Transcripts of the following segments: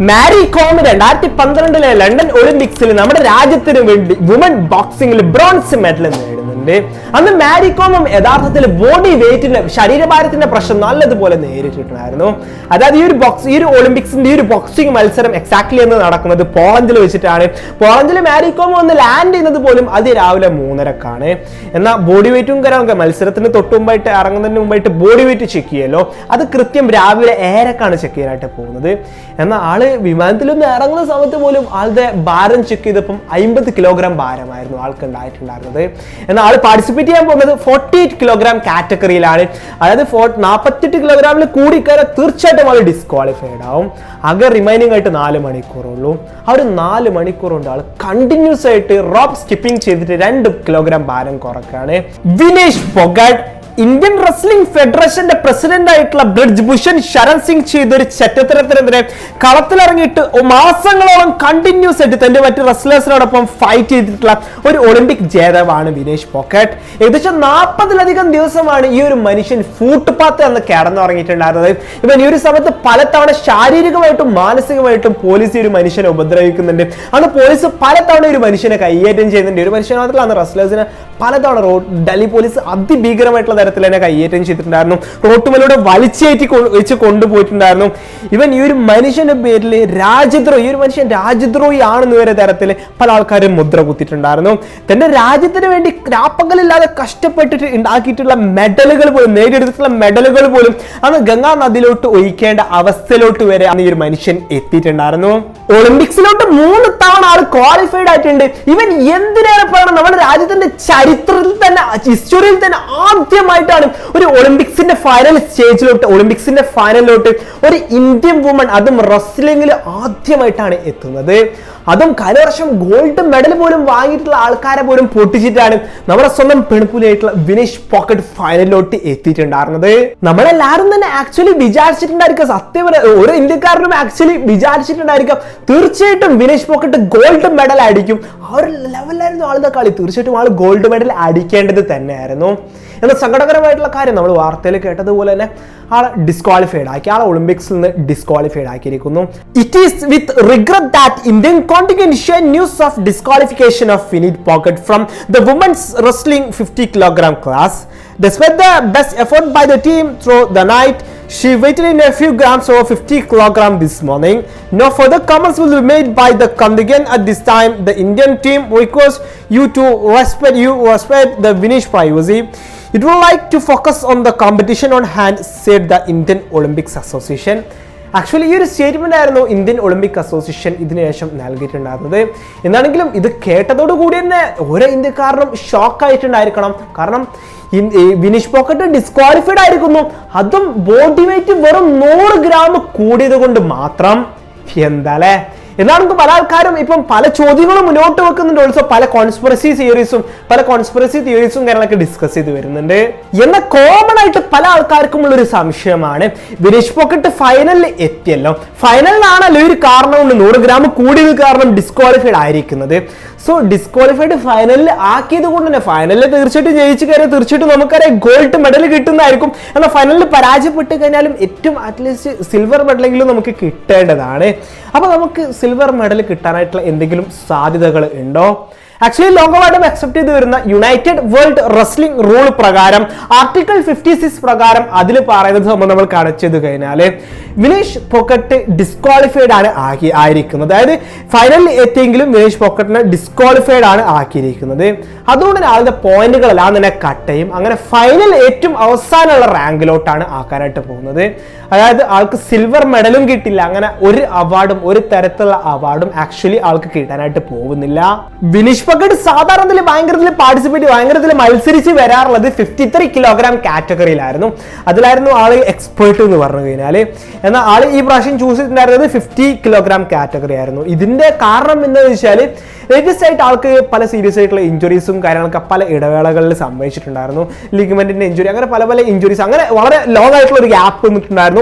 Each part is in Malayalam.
മാരി കോം രണ്ടായിരത്തി പന്ത്രണ്ടിലെ ലണ്ടൻ ഒളിമ്പിക്സിൽ നമ്മുടെ രാജ്യത്തിന് വേണ്ടി വുമൺ ബോക്സിംഗിൽ ബ്രോൺസ് മെഡൽ നേടുന്നുണ്ട് അന്ന് മാരികോമും യഥാർത്ഥത്തിൽ ബോഡി വെയിറ്റിന്റെ ശരീരഭാരത്തിന്റെ പ്രശ്നം നല്ലതുപോലെ നേരിട്ടിട്ടുണ്ടായിരുന്നു. അതായത് ഈ ഒരു ബോക്സ് ഈ ഒരു ഒളിമ്പിക്സിന്റെ ഈ ഒരു ബോക്സിംഗ് മത്സരം എക്സാക്ട്ലി എന്ന് നടക്കുന്നത് പോളണ്ടിൽ വെച്ചിട്ടാണ്. പോളണ്ടിൽ മാരികോം ഒന്ന് ലാൻഡ് ചെയ്യുന്നത് പോലും അത് രാവിലെ മൂന്നരക്കാണ്. എന്നാൽ ബോഡി വെയിറ്റും കാര്യമൊക്കെ മത്സരത്തിന് തൊട്ട് മുമ്പായിട്ട് ഇറങ്ങുന്നതിന് മുമ്പായിട്ട് ബോഡി വെയിറ്റ് ചെക്ക് ചെയ്യല്ലോ. അത് കൃത്യം രാവിലെ ഏരക്കാണ് ചെക്ക് ചെയ്യാനായിട്ട് പോകുന്നത്. എന്നാൽ ആൾ വിമാനത്തിലൊന്ന് ഇറങ്ങുന്ന സമയത്ത് പോലും ആളുടെ ഭാരം ചെക്ക് ചെയ്തപ്പം അമ്പത് കിലോഗ്രാം ഭാരമായിരുന്നു ആൾക്ക് ഉണ്ടായിട്ടുണ്ടായിരുന്നത് എന്നാൽ ആൾ പാർട്ടിസിപ്പേറ്റ് ചെയ്യാൻ പോകുന്നത് ഫോർട്ടി എയ്റ്റ് കിലോഗ്രാം കാറ്റഗറിയിലാണ് അതായത് ഫോ നാൽപ്പത്തെട്ട് കിലോഗ്രാമിൽ കൂടിക്കയറാൻ തീർച്ചയായിട്ടും ആൾ ഡിസ്ക്വാളിഫൈഡ് ആവും. ആകെ റിമൈനിങ് ആയിട്ട് നാല് മണിക്കൂറുള്ളൂ. ആ ഒരു നാല് മണിക്കൂർ കൊണ്ട് ആൾ കണ്ടിന്യൂസ് ആയിട്ട് റോപ്പ് സ്കിപ്പിംഗ് ചെയ്തിട്ട് രണ്ട് കിലോഗ്രാം ഭാരം കുറക്കാണ്. വിനേഷ് പൊഗാട്ട് ഇന്ത്യൻ റെസ്ലിംഗ് ഫെഡറേഷന്റെ പ്രസിഡന്റ് ആയിട്ടുള്ള ബ്രിഡ്ജ് ഭൂഷൺ ശരൺ സിംഗ് ചെയ്ത ഒരു ചറ്റത്തരത്തിനെതിരെ കളത്തിലിറങ്ങിയിട്ട് മാസങ്ങളോളം കണ്ടിന്യൂസ് ആയിട്ട് തന്റെ മറ്റ് റെസ്ലേഴ്സിനോടൊപ്പം ഫൈറ്റ് ചെയ്തിട്ടുള്ള ഒരു ഒളിമ്പിക് ജേതാവാണ് വിനേഷ് പോക്കറ്റ്. ഏകദേശം നാൽപ്പതിലധികം ദിവസമാണ് ഈ ഒരു മനുഷ്യൻ ഫൂട്ട്പാത്ത് എന്ന് കിടന്നുറങ്ങിയിട്ടുണ്ടായിരുന്നത്. ഇവൻ ഈ ഒരു സമയത്ത് പലതവണ ശാരീരികമായിട്ടും മാനസികമായിട്ടും പോലീസ് ഈ ഒരു മനുഷ്യനെ ഉപദ്രവിക്കുന്നുണ്ട്. അന്ന് പോലീസ് പലതവണ ഒരു മനുഷ്യനെ കൈയേറ്റം ചെയ്യുന്നുണ്ട്. ഒരു മനുഷ്യൻ മാത്രമല്ല അന്ന് റെസ്ലേഴ്സിനെ പലതവണ റോഡ് ഡൽഹി പോലീസ് അതിഭീകരമായിട്ടുള്ള തരത്തിൽ തന്നെ കയ്യേറ്റം ചെയ്തിട്ടുണ്ടായിരുന്നു. റോട്ടുമലൂടെ വലിച്ചേറ്റി വെച്ച് കൊണ്ടുപോയിട്ടുണ്ടായിരുന്നു. ഇവൻ ഈ ഒരു മനുഷ്യന്റെ പേരിൽ രാജ്യദ്രോഹി ഈ ഒരു മനുഷ്യൻ രാജ്യദ്രോഹി ആണെന്ന് വരെ തരത്തിൽ പല ആൾക്കാരും മുദ്ര കുത്തിയിട്ടുണ്ടായിരുന്നു. തന്റെ രാജ്യത്തിന് വേണ്ടി രാപ്പകലില്ലാതെ കഷ്ടപ്പെട്ടിട്ട് ഉണ്ടാക്കിയിട്ടുള്ള മെഡലുകൾ പോലും നേടിയെടുത്തിട്ടുള്ള മെഡലുകൾ പോലും അന്ന് ഗംഗാ നദിയിലോട്ട് ഒഴിക്കേണ്ട അവസ്ഥയിലോട്ട് വരെ അന്ന് ഈ ഒരു മനുഷ്യൻ എത്തിയിട്ടുണ്ടായിരുന്നു. ഒളിമ്പിക്സിലോട്ട് മൂന്ന് തവണ ആൾ ക്വാളിഫൈഡ് ആയിട്ടുണ്ട്. ഇവൻ എന്തിനേറെ പറയണം നമ്മുടെ രാജ്യത്തിന്റെ ചരിത്രത്തിൽ തന്നെ ഹിസ്റ്ററിയിൽ തന്നെ ആദ്യമായിട്ടാണ് ഒരു ഒളിമ്പിക്സിന്റെ ഫൈനൽ സ്റ്റേജിലോട്ട് ഒളിമ്പിക്സിന്റെ ഫൈനലിലോട്ട് ഒരു ഇന്ത്യൻ വുമൺ അതും റസ്ലിംഗിൽ ആദ്യമായിട്ടാണ് എത്തുന്നത്. അതും കഴിഞ്ഞ വർഷം ഗോൾഡ് മെഡൽ പോലും വാങ്ങിയിട്ടുള്ള ആൾക്കാരെ പോലും പൊട്ടിച്ചിട്ടാണ് നമ്മുടെ സ്വന്തം പെൺപുലിയായിട്ടുള്ള വിനേഷ് പോക്കറ്റ് ഫൈനലിലോട്ട് എത്തിയിട്ടുണ്ടായിരുന്നത്. നമ്മളെല്ലാവരും തന്നെ ആക്ച്വലി വിചാരിച്ചിട്ടുണ്ടായിരിക്കും സത്യം ഒരു ഇന്ത്യക്കാരനും ആക്ച്വലി വിചാരിച്ചിട്ടുണ്ടായിരിക്കാം തീർച്ചയായിട്ടും വിനേഷ് പോക്കറ്റ് ഗോൾഡ് മെഡൽ അടിക്കും ആ ഒരു ലെവലായിരുന്നു ആളുടെ കളി. തീർച്ചയായിട്ടും ആൾ ഗോൾഡ് മെഡൽ അടിക്കേണ്ടത് തന്നെയായിരുന്നു. എന്നാൽ സങ്കടകരമായിട്ടുള്ള കാര്യം നമ്മൾ വാർത്തയിൽ കേട്ടതുപോലെ തന്നെ ആളെ ഡിസ്ക്വാളിഫൈഡ് ആക്കി ആളെ ഒളിമ്പിക്സിൽ നിന്ന് disqualified ആക്കിയിരിക്കുന്നു it is with regret that Indian contingent share news of disqualification of Vinesh Phogat from the women's wrestling fifty kilogram class Despite the best effort by the team through the night, she weighed in a few grams over 50 kg this morning. No further comments will be made by the contingent at this time. The Indian team requests you to respect you respect the Vinish privacy. It would like to focus on the competition on hand, said the Indian Olympics Association. Actually ഈ ഒരു സ്റ്റേറ്റ്മെന്റ് ആയിരുന്നു ഇന്ത്യൻ ഒളിമ്പിക് അസോസിയേഷൻ ഇതിനുശേഷം നൽകിയിട്ടുണ്ടായിരുന്നത്. എന്നാണെങ്കിലും ഇത് കേട്ടതോടുകൂടി തന്നെ ഓരോ ഇന്ത്യക്കാരനും ഷോക്കായിട്ടുണ്ടായിരിക്കണം കാരണം വിനീഷ് പോക്കറ്റ് ഡിസ്ക്വാളിഫൈഡ് ആയിരിക്കുന്നു. അതും ബോഡി വെയിറ്റ് വെറും നൂറ് ഗ്രാം കൂടിയത് കൊണ്ട് മാത്രം. എന്താലേ? എന്നാണെങ്കിൽ പല ആൾക്കാരും ഇപ്പം പല ചോദ്യങ്ങളും മുന്നോട്ട് വെക്കുന്നുണ്ട്. ഓൾസോ പല കോൺസ്പിറസി തിയറീസും പല കോൺസ്പിറസി തിയറീസും കാര്യങ്ങളൊക്കെ ഡിസ്കസ് ചെയ്ത് വരുന്നുണ്ട്. എന്ന കോമൺ ആയിട്ട് പല ആൾക്കാർക്കും ഉള്ള ഒരു സംശയമാണ്. വിനേഷ് പോക്കറ്റ് ഫൈനലിൽ എത്തിയല്ലോ. ഫൈനലിലാണല്ലോ ഒരു കാരണം കൊണ്ട് നൂറ് ഗ്രാം കൂടിയത് കാരണം ഡിസ്ക്വാളിഫൈഡ് ആയിരിക്കുന്നത്. സോ ഡിസ്ക്വാളിഫൈഡ് ഫൈനലിൽ ആക്കിയത് കൊണ്ട് തന്നെ ഫൈനലിൽ തീർച്ചയായിട്ടും ജയിച്ചു കയറിയാൽ തീർച്ചയായിട്ടും നമുക്കറിയാം ഗോൾഡ് മെഡൽ കിട്ടുന്നതായിരിക്കും. എന്നാൽ ഫൈനലിൽ പരാജയപ്പെട്ട് കഴിഞ്ഞാലും ഏറ്റവും അറ്റ്ലീസ്റ്റ് സിൽവർ മെഡലെങ്കിലും നമുക്ക് കിട്ടേണ്ടതാണ്. അപ്പോൾ നമുക്ക് സിൽവർ മെഡൽ കിട്ടാനായിട്ടുള്ള എന്തെങ്കിലും സാധ്യതകൾ ഉണ്ടോ? ആക്ച്വലി ലോകമായിട്ടും അക്സെപ്റ്റ് ചെയ്ത് വരുന്ന യുണൈറ്റഡ് വേൾഡ് റെസ്ലിംഗ് റൂൾ പ്രകാരം ആർട്ടിക്കിൾ ഫിഫ്റ്റി സിക്സ് പ്രകാരം അതിൽ പറയുന്നത് നമ്മൾ നമ്മൾ കാണിച്ചത് കഴിഞ്ഞാൽ വിനേഷ് പോക്കറ്റ് ഡിസ്ക്വാളിഫൈഡ് ആണ് ആക്കി ആയിരിക്കുന്നത്. അതായത് ഫൈനലിൽ എത്തിയെങ്കിലും വിനേഷ് പോക്കറ്റിനെ ഡിസ്ക്വാളിഫൈഡ് ആണ് ആക്കിയിരിക്കുന്നത്. അതുകൊണ്ട് തന്നെ ആളുടെ പോയിന്റുകളെല്ലാം തന്നെ കട്ട് ചെയ്യും. അങ്ങനെ ഫൈനൽ ഏറ്റവും അവസാനമുള്ള റാങ്കിലോട്ടാണ് ആക്കാനായിട്ട് പോകുന്നത്. അതായത് ആൾക്ക് സിൽവർ മെഡലും കിട്ടില്ല. അങ്ങനെ ഒരു അവാർഡും ഒരു തരത്തിലുള്ള അവാർഡും ആക്ച്വലി ആൾക്ക് കിട്ടാനായിട്ട് പോകുന്നില്ല. വിനീഷ് പക്കട്ട് സാധാരണത്തിൽ ഭയങ്കരത്തിൽ പാർട്ടിസിപ്പേറ്റ് ഭയങ്കരത്തിൽ മത്സരിച്ച് വരാറുള്ളത് ഫിഫ്റ്റി ത്രീ കിലോഗ്രാം കാറ്റഗറിയിലായിരുന്നു അതിലായിരുന്നു ആൾ എക്സ്പേർട്ട് എന്ന് പറഞ്ഞു കഴിഞ്ഞാൽ എന്നാൽ ആൾ ഈ പ്രാവശ്യം ചൂസ് ചെയ്തിട്ടുണ്ടായിരുന്നത് ഫിഫ്റ്റി കിലോഗ്രാം കാറ്റഗറി ആയിരുന്നു. ഇതിന്റെ കാരണം എന്താണെന്ന് വെച്ചാൽ ലേറ്റസ്റ്റ് ആയിട്ട് ആൾക്ക് പല സീരിയസ് ആയിട്ടുള്ള ഇഞ്ചുറീസും കാര്യങ്ങളൊക്കെ പല ഇടവേളകളിൽ സംഭവിച്ചിട്ടുണ്ടായിരുന്നു. ലിഗ്മെന്റിന്റെ ഇഞ്ചുറി അങ്ങനെ പല പല ഇഞ്ചുറീസ് അങ്ങനെ വളരെ ലോങ് ആയിട്ടുള്ള ഒരു ഗ്യാപ്പ് നിന്നിട്ടുണ്ടായിരുന്നു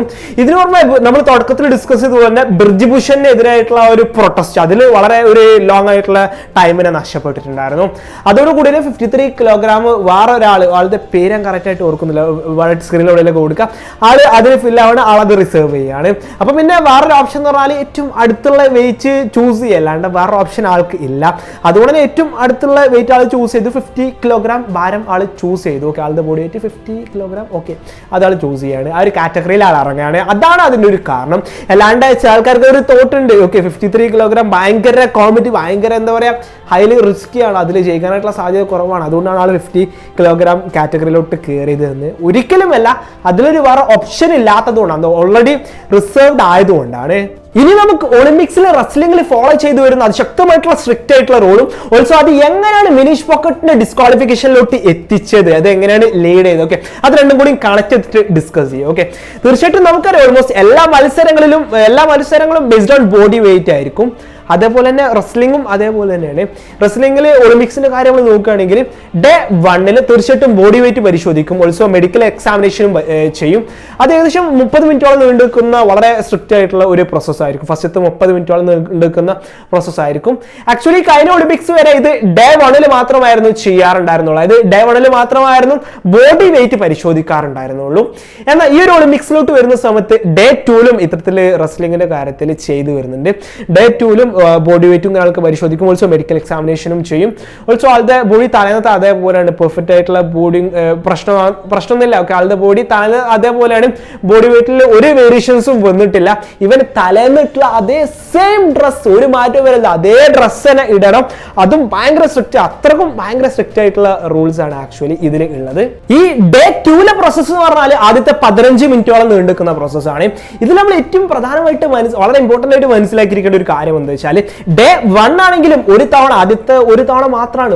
ഇതിനു പുറമെ നമ്മൾ തുടക്കത്തിൽ ഡിസ്കസ് ചെയ്ത പോലെ ബ്രിഡ്ജ് എതിരായിട്ടുള്ള ഒരു പ്രൊട്ടസ്റ്റ് അതിൽ വളരെ ഒരു ലോങ് ആയിട്ടുള്ള ടൈമിനെ നഷ്ടപ്പെട്ടിട്ടുണ്ടായിരുന്നു. അതോടുകൂടി ഫിഫ്റ്റി ത്രീ കിലോഗ്രാം വേറെ ഒരാൾ ആളുടെ പേര് കറക്റ്റ് ആയിട്ട് ഓർക്കുന്നില്ല. വൈറ്റ് സ്ക്രീനിലൂടെ കൊടുക്കുക ആൾ അതിന് ആവണം ആളത് റിസർവ് ചെയ്യാണ്. അപ്പൊ പിന്നെ വേറൊരു ഓപ്ഷൻ എന്ന് പറഞ്ഞാൽ ഏറ്റവും അടുത്തുള്ള വെയിറ്റ് ചൂസ് ചെയ്യുക. അല്ലാണ്ട് വേറൊരു ഓപ്ഷൻ ആൾക്ക് ഇല്ല. അതുകൊണ്ട് തന്നെ ഏറ്റവും അടുത്തുള്ള വെയിറ്റ് ആൾ ചൂസ് ചെയ്തു ഫിഫ്റ്റി കിലോഗ്രാം ഭാരം ആൾ ചൂസ് ചെയ്തു. ഓക്കെ ആളുടെ body weight fifty kilogram okay അതാൾ choose ചെയ്യാണ്. ആ ഒരു കാറ്റഗറിയിൽ ആൾ ഇറങ്ങുകയാണ്. അതാണ് അതിന്റെ ഒരു കാരണം. അല്ലാണ്ട് ആൾക്കാർക്ക് ഒരു തോട്ട് ഉണ്ട് ഓക്കെ ഫിഫ്റ്റി ത്രീ കിലോഗ്രാം ഭയങ്കര കോമഡി ഭയങ്കര എന്താ പറയുക ഹൈലി റിസ്ക്കി ആണ്. അതിൽ ജയിക്കാനായിട്ടുള്ള സാധ്യത കുറവാണ്. അതുകൊണ്ടാണ് ആൾ ഫിഫ്റ്റി കിലോഗ്രാം കാറ്റഗറിയിലോട്ട് കയറിയത് എന്ന്. ഒരിക്കലുമല്ല അതിലൊരു വേറെ ഓപ്ഷൻ ഇല്ലാത്തതുകൊണ്ടാണ്. ഓൾറെഡി റിസർവ്ഡ് ആയതുകൊണ്ടാണ്. ഇനി നമുക്ക് ഒളിമ്പിക്സിലെ റസ്ലിംഗിൽ ഫോളോ ചെയ്തു വരുന്ന അതിശക്തമായിട്ടുള്ള സ്ട്രിക്റ്റ് ആയിട്ടുള്ള റോളും ഓൾസോ അത് എങ്ങനെയാണ് മിനീഷ് പോക്കറ്റിന്റെ ഡിസ്ക്വാളിഫിക്കേഷനിലോട്ട് എത്തിച്ചത്? അത് എങ്ങനെയാണ് ലീഡ് ചെയ്തത്? ഓക്കെ അത് രണ്ടും കൂടി കണക്ട് ചെയ്തിട്ട് ഡിസ്കസ് ചെയ്യും. ഓക്കെ തീർച്ചയായിട്ടും നമുക്കറിയാം ഓൾമോസ്റ്റ് എല്ലാ മത്സരങ്ങളിലും എല്ലാ മത്സരങ്ങളും ബേസ്ഡ് ഓൺ ബോഡി വെയിറ്റ് ആയിരിക്കും. അതേപോലെ തന്നെ റെസ്ലിംഗും അതേപോലെ തന്നെയാണ്. റെസ്ലിംഗിൽ ഒളിമ്പിക്സിന്റെ കാര്യം നോക്കുകയാണെങ്കിൽ ഡേ വണ്ണിൽ തീർച്ചയായിട്ടും ബോഡി വെയിറ്റ് പരിശോധിക്കും. ഓൾസോ മെഡിക്കൽ എക്സാമിനേഷനും ചെയ്യും. അത് ഏകദേശം മുപ്പത് മിനിറ്റോളം നീണ്ടു വളരെ സ്ട്രിക്റ്റ് ആയിട്ടുള്ള ഒരു പ്രോസസ് ആയിരിക്കും. ഫസ്റ്റത്തെ മുപ്പത് മിനിറ്റോളം നിൽക്കുന്ന പ്രോസസ് ആയിരിക്കും. ആക്ച്വലി കഴിഞ്ഞ ഒളിമ്പിക്സ് വരെ ഇത് ഡേ വണ്ണിൽ മാത്രമായിരുന്നു ചെയ്യാറുണ്ടായിരുന്നുള്ളൂ. അതായത് ഡേ വണ്ണിൽ മാത്രമായിരുന്നു ബോഡി വെയിറ്റ് പരിശോധിക്കാറുണ്ടായിരുന്നുള്ളൂ. എന്നാൽ ഈ ഒരു ഒളിമ്പിക്സിലോട്ട് വരുന്ന സമയത്ത് ഡേ ടൂലും ഇത്തരത്തിൽ റെസ്ലിംഗിന്റെ കാര്യത്തിൽ ചെയ്തു വരുന്നുണ്ട്. ഡേ ടൂലും ബോഡി വെയിറ്റും കാര്യങ്ങളൊക്കെ പരിശോധിക്കും. ഓൾസോ മെഡിക്കൽ എക്സാമിനേഷനും ചെയ്യും. ഓൾസോ ആളുടെ ബോഡി തലേന്നത്തെ അതേപോലെയാണ് പെർഫെക്റ്റ് ആയിട്ടുള്ള ബോഡി പ്രശ്നം പ്രശ്നമൊന്നുമില്ല. ഓക്കെ ആളുടെ ബോഡി തലേന്ന് അതേപോലെയാണ് ബോഡി വെയിറ്റിൽ ഒരു വേരിയേഷൻസും വന്നിട്ടില്ല. ഇവൻ തലേന്നിട്ടുള്ള അതേ സെയിം ഡ്രസ്സ് ഒരു മാറ്റം വരില്ല. അതേ ഡ്രസ്സ് തന്നെ ഇടണം. അതും ഭയങ്കര സ്ട്രിക്റ്റ് അത്രക്കും ഭയങ്കര സ്ട്രിക്റ്റ് ആയിട്ടുള്ള റൂൾസ് ആണ് ആക്ച്വലി ഇതിൽ ഉള്ളത് ഈ ഡേ ടൂലെ പ്രോസസ്സ് എന്ന് പറഞ്ഞാൽ ആദ്യത്തെ പതിനഞ്ച് മിനിറ്റോളം നീണ്ടുക്കുന്ന പ്രോസസ്സാണ് ഇതിൽ നമ്മൾ ഏറ്റവും പ്രധാനമായിട്ട് മനസ്സ് വളരെ ഇമ്പോർട്ടന്റ് ആയിട്ട് മനസ്സിലാക്കിയിരിക്കേണ്ട ഒരു കാര്യം എന്താ വെച്ചാൽ ഡേ വൺ ആണെങ്കിലും ഒരു തവണ ആദ്യത്തെ ഒരു തവണ മാത്രമാണ്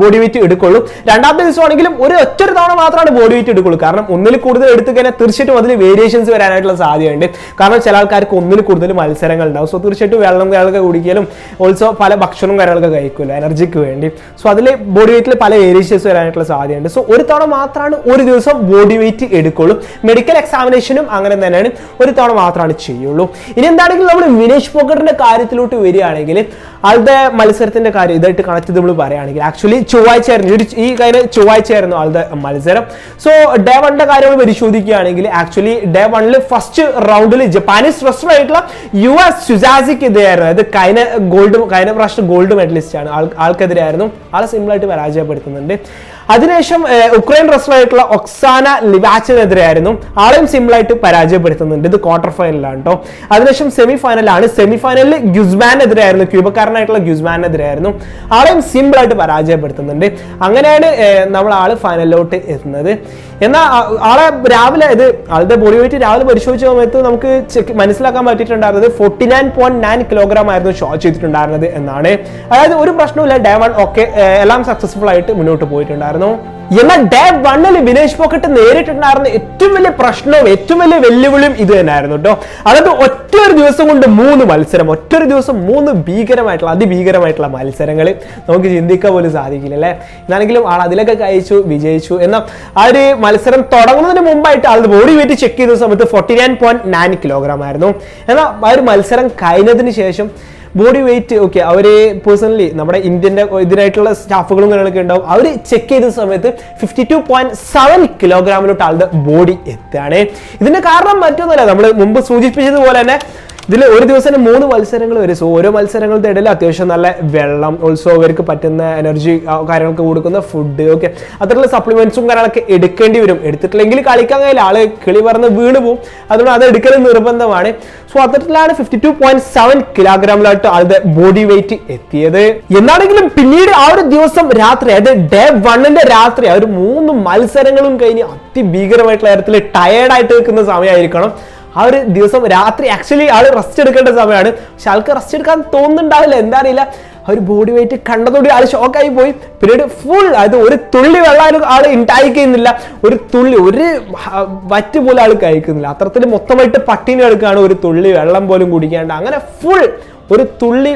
ബോഡി വെയിറ്റ് എടുക്കുള്ളൂ. രണ്ടാമത്തെ ദിവസം ആണെങ്കിലും ഒരു ഒറ്റ ഒരു തവണ മാത്രമാണ് ബോഡി വെയിറ്റ് എടുക്കുള്ളൂ. കാരണം ഒന്നിൽ കൂടുതൽ എടുത്തു കഴിഞ്ഞാൽ തീർച്ചയായിട്ടും അതിൽ വേരിയേഷൻസ് വരാനായിട്ടുള്ള സാധ്യതയുണ്ട്. കാരണം ചില ആൾക്കാർക്ക് ഒന്നിൽ കൂടുതൽ മത്സരങ്ങൾ ഉണ്ടാവും. സോ തീർച്ചയായിട്ടും വെള്ളം കാര്യങ്ങളൊക്കെ കുടിക്കലും ഓൾസോ പല ഭക്ഷണവും കാര്യങ്ങളൊക്കെ കഴിക്കുമല്ലോ എനർജിക്ക് വേണ്ടി. സോ അതിൽ ബോഡി വെയിറ്റിൽ പല വേരിയേഷൻസ് വരാനായിട്ടുള്ള സാധ്യതയുണ്ട്. സോ ഒരു തവണ മാത്രമാണ് ഒരു ദിവസം ബോഡി വെയിറ്റ് എടുക്കുള്ളൂ. മെഡിക്കൽ എക്സാമിനേഷനും അങ്ങനെ തന്നെയാണ്. ഒരു തവണ മാത്രമാണ് ചെയ്യുള്ളൂ. ഇനി എന്താണെങ്കിലും നമ്മൾ വിനേഷ് പോക്കറ്റിന്റെ കാര്യത്തിലോട്ട് വരികയാണെങ്കിൽ ആളുടെ മത്സരത്തിന്റെ കാര്യം ഇതായിട്ട് കണക്ട് നമ്മൾ പറയുകയാണെങ്കിൽ ആക്ച്വലി ചൊവ്വാഴ്ച ആയിരുന്നു. ഒരു ഈ കാര്യം ചൊവ്വാഴ്ച ആയിരുന്നു ആളുടെ മത്സരം. സോ ഡേ വണ്ണിന്റെ കാര്യങ്ങൾ പരിശോധിക്കുകയാണെങ്കിൽ ആക്ച്വലി ഡേ വണ്ണിൽ ഫസ്റ്റ് റൗണ്ടിൽ ജപ്പാനീസ് റെസ്റ്റർ ആയിട്ടുള്ള യു എസ് സുജാസിക്ക് എതിരായിരുന്നു അതായത് കഴിഞ്ഞ ഗോൾഡ് കഴിഞ്ഞ പ്രാവശ്യം ഗോൾഡ് മെഡലിസ്റ്റ് ആണ്. ആൾ ആൾക്കെതിരായിരുന്നു. ആളെ സിമ്പിൾ ആയിട്ട് പരാജയപ്പെടുത്തുന്നുണ്ട്. അതിനുശേഷം ഉക്രൈൻ റെസ്റ്റർ ആയിട്ടുള്ള ഒക്സാന ലിവാച്ചിനെതിരെയായിരുന്നു. ആളെയും സിമ്പിളായിട്ട് പരാജയപ്പെടുത്തുന്നുണ്ട്. ഇത് ക്വാർട്ടർ ഫൈനലാണ് കേട്ടോ അതിനുശേഷം സെമി ഫൈനലാണ് സെമി ഫൈനലിൽ ഗുസ്മാനെതിരെയായിരുന്നു ക്യൂബക്കാരനായിട്ടുള്ള ഗുസ്മാനെതിരെയായിരുന്നു ആളെയും സിമ്പിളായിട്ട് പരാജയപ്പെടുത്തുന്നുണ്ട്. അങ്ങനെയാണ് നമ്മൾ ആൾ ഫൈനലിലോട്ട് എത്തുന്നത്. എന്നാൽ ആളെ രാവിലെ ഇത് ആളുടെ ബോഡി വെയിറ്റ് രാവിലെ പരിശോധിച്ച സമയത്ത് നമുക്ക് മനസ്സിലാക്കാൻ പറ്റിയിട്ടുണ്ടായിരുന്നത് forty nine point nine kilogram ആയിരുന്നു ഷോ ചെയ്തിട്ടുണ്ടായിരുന്നത് എന്നാണ്. അതായത് ഒരു പ്രശ്നവുമില്ല ഡേ വൺ ഓക്കെ എല്ലാം സക്സസ്ഫുൾ ആയിട്ട് മുന്നോട്ട് പോയിട്ടുണ്ടായിരുന്നു. എന്നാൽ ഡേ വണ്ണിൽ വിനേഷ് പോക്കറ്റ് നേരിട്ടുണ്ടായിരുന്ന ഏറ്റവും വലിയ പ്രശ്നവും ഏറ്റവും വലിയ വെല്ലുവിളിയും ഇത് തന്നെയായിരുന്നു കേട്ടോ അതായത് ഒറ്റ ഒരു ദിവസം കൊണ്ട് മൂന്ന് മത്സരം ഒറ്റ ഒരു ദിവസം മൂന്ന് ഭീകരമായിട്ടുള്ള അതിഭീകരമായിട്ടുള്ള മത്സരങ്ങൾ നമുക്ക് ചിന്തിക്കാൻ പോലും സാധിക്കില്ല അല്ലേ? എന്നാണെങ്കിലും ആൾ അതിലൊക്കെ കഴിച്ചു വിജയിച്ചു. എന്നാൽ ആ ഒരു മത്സരം തുടങ്ങുന്നതിന് മുമ്പായിട്ട് ആൾ ബോഡി വെയിറ്റ് ചെക്ക് ചെയ്ത സമയത്ത് forty nine point nine kilogram ആയിരുന്നു. എന്നാൽ ആ ഒരു മത്സരം കഴിഞ്ഞതിന് ശേഷം ബോഡി വെയിറ്റ് ഓക്കെ അവർ പേഴ്സണലി നമ്മുടെ ഇന്ത്യന്റെ ഇതിനായിട്ടുള്ള സ്റ്റാഫുകളും കാര്യങ്ങളൊക്കെ ഉണ്ടാവും. അവർ ചെക്ക് ചെയ്ത സമയത്ത് ഫിഫ്റ്റി ടു പോയിന്റ് സെവൻ കിലോഗ്രാമിലോട്ട് ആളുടെ ബോഡി എത്തുകയാണ്. ഇതിന്റെ കാരണം മറ്റൊന്നുമല്ല നമ്മൾ മുമ്പ് സൂചിപ്പിച്ചതുപോലെ തന്നെ ഇതിൽ ഒരു ദിവസം മൂന്ന് മത്സരങ്ങൾ വരും. സോ ഓരോ മത്സരങ്ങളുടെ ഇടയിൽ അത്യാവശ്യം നല്ല വെള്ളം ഓൾസോ അവർക്ക് പറ്റുന്ന എനർജി കാര്യങ്ങളൊക്കെ കൊടുക്കുന്ന ഫുഡ് ഓക്കെ അത്തരത്തിലുള്ള സപ്ലിമെന്റ്സും കാര്യങ്ങളൊക്കെ എടുക്കേണ്ടി വരും. എടുത്തിട്ടില്ലെങ്കിൽ കളിക്കാൻ കഴിയില്ല. ആൾ കിളി പറഞ്ഞ് വീണ് പോകും അതുകൊണ്ട് അത് എടുക്കൽ നിർബന്ധമാണ്. സോ അത്തരത്തിലാണ് ഫിഫ്റ്റി ടു പോയിന്റ് സെവൻ കിലോഗ്രാമിലായിട്ട് ആളുടെ ബോഡി വെയിറ്റ് എത്തിയത്. എന്നാണെങ്കിലും പിന്നീട് ആ ഒരു ദിവസം രാത്രി അതായത് ഡേ വണ്ണിന്റെ രാത്രി ആ ഒരു മൂന്ന് മത്സരങ്ങളും കഴിഞ്ഞ് അതിഭീകരമായിട്ടുള്ള കാര്യത്തിൽ ടയേർഡായിട്ട് നിൽക്കുന്ന സമയമായിരിക്കണം. ആ ഒരു ദിവസം രാത്രി ആക്ച്വലി ആൾ റെസ്റ്റ് എടുക്കേണ്ട സമയമാണ് പക്ഷെ ആൾക്ക് റെസ്റ്റ് എടുക്കാൻ തോന്നുന്നുണ്ടാവില്ല. എന്താ അറിയില്ല ആ ഒരു ബോഡി വെയിറ്റ് കണ്ടതോടെ ആൾ ഷോക്കായി പോയി. പിന്നീട് ഫുൾ അത് ഒരു തുള്ളി വെള്ളം ആൾ ചെയ്യുന്നില്ല. ഒരു തുള്ളി ഒരു വറ്റ് പോലെ ആൾ കഴിക്കുന്നില്ല. അത്തരത്തിൽ മൊത്തമായിട്ട് പട്ടിണി എടുക്കുകയാണ് ഒരു തുള്ളി വെള്ളം പോലും കുടിക്കാണ്ട്. അങ്ങനെ ഫുൾ ഒരു തുള്ളി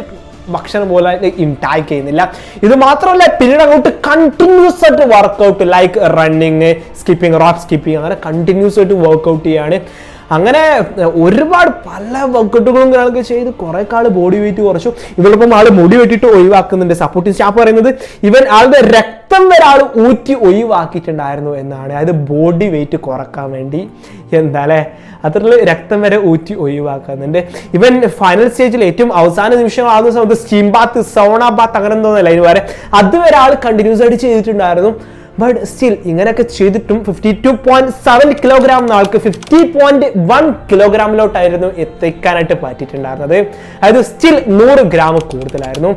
ഭക്ഷണം പോലെ ഇൻടാക്ക് ചെയ്യുന്നില്ല. ഇത് മാത്രമല്ല പിന്നീട് അങ്ങോട്ട് കണ്ടിന്യൂസ് ആയിട്ട് workout like running skipping rope skipping അങ്ങനെ കണ്ടിന്യൂസ് ആയിട്ട് വർക്കൗട്ട് ചെയ്യാണ്. അങ്ങനെ ഒരുപാട് പല വർക്കൗട്ടുകളും ഇയാൾക്ക് ചെയ്ത് കുറെ കാൾ ബോഡി വെയിറ്റ് കുറച്ചു. ഇവളിപ്പം ആൾ മുടി വെട്ടിട്ട് ഒഴിവാക്കുന്നുണ്ട്. സപ്പോർട്ടിംഗ് സ്റ്റാഫ് പറയുന്നത് ഇവൻ ആളുടെ രക്തം വരെ ആൾ ഊറ്റി ഒഴിവാക്കിയിട്ടുണ്ടായിരുന്നു എന്നാണ്. അതായത് ബോഡി വെയിറ്റ് കുറയ്ക്കാൻ വേണ്ടി. എന്താ അല്ലേ രക്തം വരെ ഊറ്റി ഒഴിവാക്കുന്നുണ്ട്. ഇവൻ ഫൈനൽ സ്റ്റേജിൽ ഏറ്റവും അവസാന നിമിഷം ആകുന്ന സമയത്ത് സ്റ്റീം ബാത്ത് സോണ ബാത്ത് അങ്ങനെ എന്തോന്നല്ല. അതിന് വരെ അതുവരെ ആൾ കണ്ടിന്യൂസ് ആയിട്ട് ചെയ്തിട്ടുണ്ടായിരുന്നു. ബട്ട് സ്റ്റിൽ ഇങ്ങനെയൊക്കെ ചെയ്തിട്ടും fifty two point seven kilogram ആൾക്ക് ഫിഫ്റ്റി പോയിന്റ് വൺ കിലോഗ്രാമിലോട്ടായിരുന്നു എത്തിക്കാനായിട്ട് പറ്റിയിട്ടുണ്ടായിരുന്നത്. അതായത് സ്റ്റിൽ നൂറ് ഗ്രാം കൂടുതലായിരുന്നു.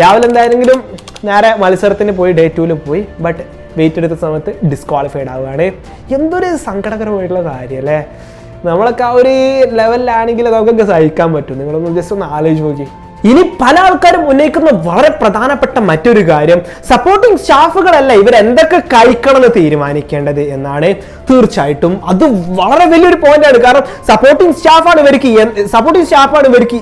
രാവിലെ എന്തായാലും നേരെ മത്സരത്തിന് പോയി ഡേ ടൂവിൽ പോയി ബട്ട് വെയിറ്റ് എടുത്ത സമയത്ത് ഡിസ്ക്വാളിഫൈഡ് ആവുകയാണ്. എന്തൊരു സങ്കടകരമായിട്ടുള്ള കാര്യം അല്ലേ നമ്മളൊക്കെ ആ ഒരു ലെവലിലാണെങ്കിൽ നമുക്കൊക്കെ സഹിക്കാൻ പറ്റും. നിങ്ങളൊന്ന് ജസ്റ്റ് ഒന്ന് ആലോചിച്ച് നോക്കി. ഇനി പല ആൾക്കാരും ഉന്നയിക്കുന്ന വളരെ പ്രധാനപ്പെട്ട മറ്റൊരു കാര്യം സപ്പോർട്ടിംഗ് സ്റ്റാഫുകളല്ല ഇവരെന്തൊക്കെ കഴിക്കണം എന്ന് തീരുമാനിക്കേണ്ടത് എന്നാണ് തീർച്ചയായിട്ടും അത് വളരെ വലിയൊരു പോയിന്റാണ് കാരണം സപ്പോർട്ടിംഗ് സ്റ്റാഫാണ് ഇവർക്ക് സപ്പോർട്ടിംഗ് സ്റ്റാഫാണ് ഇവർക്ക്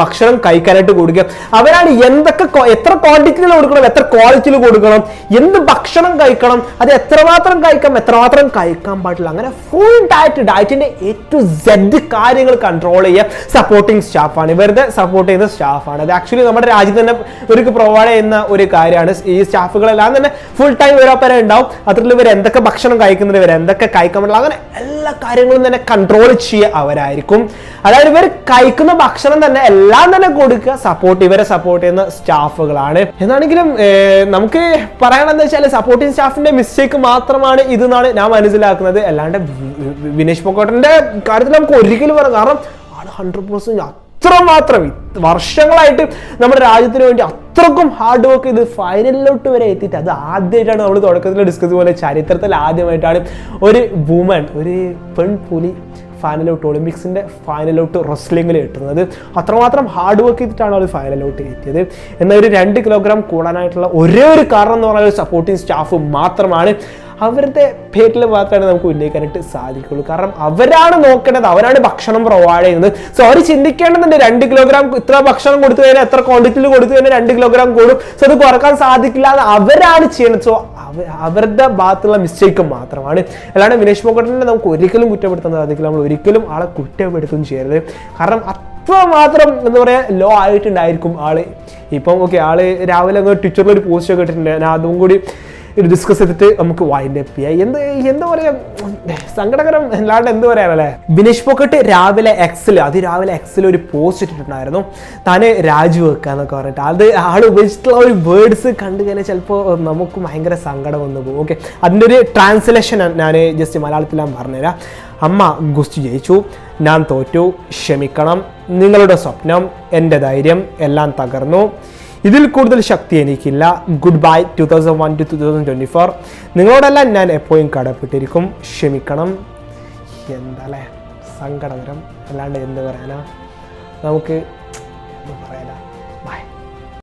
ഭക്ഷണം കഴിക്കാനായിട്ട് കൊടുക്കുക. അവരാണ് എന്തൊക്കെ എത്ര ക്വാണ്ടിറ്റിയിൽ കൊടുക്കണം എത്ര ക്വാളിറ്റിയിൽ കൊടുക്കണം എന്ത് ഭക്ഷണം കഴിക്കണം അത് എത്രമാത്രം കഴിക്കാം എത്രമാത്രം കഴിക്കാൻ പാടില്ല. അങ്ങനെ ഫുൾ ഡയറ്റ് ഡയറ്റിന്റെ എ ടു സെഡ് കാര്യങ്ങൾ കൺട്രോൾ ചെയ്യുക. സപ്പോർട്ടിംഗ് സ്റ്റാഫാണ് ഇവരുടെ സപ്പോർട്ട് ചെയ്യുന്ന സ്റ്റാഫാണ് അത് ആക്ച്വലി നമ്മുടെ രാജ്യത്ത് തന്നെ ഇവർക്ക് പ്രൊവൈഡ് ചെയ്യുന്ന ഒരു കാര്യമാണ്. ഈ സ്റ്റാഫുകളെല്ലാം തന്നെ ഫുൾ ടൈം ഇവരൊപ്പം ഉണ്ടാവും. അതിൽ ഇവർ എന്തൊക്കെ ഭക്ഷണം കഴിക്കുന്നത് ഇവർ എന്തൊക്കെ കഴിക്കാൻ പറ്റില്ല അങ്ങനെ എല്ലാ കാര്യങ്ങളും തന്നെ കൺട്രോൾ ചെയ്യുക അവരായിരിക്കും. അതായത് ഇവർ കഴിക്കുന്ന ഭക്ഷണം തന്നെ എല്ലാം തന്നെ കൊടുക്കുക സപ്പോർട്ട് ഇവരെ സപ്പോർട്ട് ചെയ്യുന്ന സ്റ്റാഫുകളാണ്. എന്നാണെങ്കിലും നമുക്ക് പറയണമെന്ന് വെച്ചാൽ സപ്പോർട്ടിംഗ് സ്റ്റാഫിന്റെ മിസ്റ്റേക്ക് മാത്രമാണ് ഇതെന്നാണ് ഞാൻ മനസ്സിലാക്കുന്നത്. അല്ലാണ്ട് വിനേഷ് പൊക്കോട്ടന്റെ കാര്യത്തിൽ നമുക്ക് ഒരിക്കലും പറയാം. കാരണം ആണ് ഹൺഡ്രഡ് പെർസെന്റ് അത്രമാത്രം. മാത്രം വർഷങ്ങളായിട്ട് നമ്മുടെ രാജ്യത്തിന് വേണ്ടി അത്രക്കും ഹാർഡ് വർക്ക് ചെയ്ത് ഫൈനലിലോട്ട് വരെ എത്തിയിട്ട് അത് ആദ്യമായിട്ടാണ് നമ്മൾ തുടക്കത്തിൽ ഡിസ്കസ് പോലെ ചരിത്രത്തിൽ ആദ്യമായിട്ടാണ് ഒരു വുമൺ ഒരു പെൺപുലി ഫൈനലോട്ട് ഒളിമ്പിക്സിന്റെ ഫൈനലോട്ട് റെസ്ലിംഗിൽ എത്തുന്നത് അത്രമാത്രം ഹാർഡ് വർക്ക് ചെയ്തിട്ടാണ് അവർ ഫൈനലോട്ട് എത്തിയത്. എന്നാൽ ഒരു രണ്ട് കിലോഗ്രാം കൂടാനായിട്ടുള്ള ഒരേ ഒരു കാരണം എന്ന് പറയുന്നത് സപ്പോർട്ടിങ് സ്റ്റാഫ് മാത്രമാണ്. അവരുടെ പേരിൽ മാത്രമേ നമുക്ക് ഉന്നയിക്കാനായിട്ട് സാധിക്കുള്ളൂ കാരണം അവരാണ് നോക്കേണ്ടത് അവരാണ് ഭക്ഷണം പ്രൊവൈഡ് ചെയ്യുന്നത്. സോ അവർ ചിന്തിക്കേണ്ടതുണ്ട്. രണ്ട് കിലോഗ്രാം ഇത്ര ഭക്ഷണം കൊടുത്തു കഴിഞ്ഞാൽ എത്ര ക്വാണ്ടിറ്റിയിൽ കൊടുത്തു കഴിഞ്ഞാൽ രണ്ട് കിലോഗ്രാം കൂടും. സോ അത് കുറയ്ക്കാൻ സാധിക്കില്ല എന്ന് അവരാണ് ചെയ്യുന്നത്. സോ അവരുടെ ഭാഗത്തുള്ള മിസ്റ്റേക്ക് മാത്രമാണ്. അല്ലാണ്ട് വിനേഷ് ഫോക്കട്ടിനെ നമുക്ക് ഒരിക്കലും കുറ്റപ്പെടുത്താൻ സാധിക്കില്ല. നമ്മൾ ഒരിക്കലും ആളെ കുറ്റപ്പെടുത്തുകയും ചെയ്യരുത്. കാരണം അത്രമാത്രം എന്ന് പറയുക ലോ ആയിട്ടുണ്ടായിരിക്കും ആൾ. ഇപ്പം ഓക്കെ ആൾ രാവിലെ അങ്ങ് ട്വിറ്ററിൽ ഒരു പോസ്റ്റ് ഒക്കെ ഇട്ടിട്ടുണ്ട്. ഞാൻ അതും കൂടി ഡിസ്കസ് ചെയ്തിട്ട് നമുക്ക് വൈൻഡ് അപ്പ് ചെയ്യാം. എന്ത് എന്താ പറയാ സങ്കടകരം അല്ലാണ്ട് എന്ത് പറയാനല്ലേ ബിനേഷ് പോക്കറ്റ് രാവിലെ എക്സിൽ അത് രാവിലെ എക്സിൽ ഒരു പോസ്റ്റ് ഇട്ടിട്ടുണ്ടായിരുന്നു. താന് രാജിവെക്കാന്നൊക്കെ പറഞ്ഞിട്ട്. അത് ആൾ ഉപയോഗിച്ചിട്ടുള്ള ഒരു വേർഡ്സ് കണ്ടു കഴിഞ്ഞാൽ ചിലപ്പോൾ നമുക്ക് ഭയങ്കര സങ്കടം വന്നു പോകും. ഓക്കെ അതിന്റെ ഒരു ട്രാൻസ്ലേഷൻ ഞാൻ ജസ്റ്റ് മലയാളത്തിൽ ഞാൻ പറഞ്ഞുതരാം. അമ്മ ഗുസ്തി ജയിച്ചു. ഞാൻ തോറ്റു. ക്ഷമിക്കണം. നിങ്ങളുടെ സ്വപ്നം എന്റെ ധൈര്യം എല്ലാം തകർന്നു. ഇതിൽ കൂടുതൽ ശക്തി എനിക്കില്ല. Goodbye two thousand one to two thousand twenty four നിങ്ങളോടെല്ലാം ഞാൻ എപ്പോഴും കടപ്പെട്ടിരിക്കും. ക്ഷമിക്കണം. എന്താ സങ്കടകരം. അല്ലാണ്ട് എന്ത് പറയാനാ? നമുക്ക് പറയാനാ?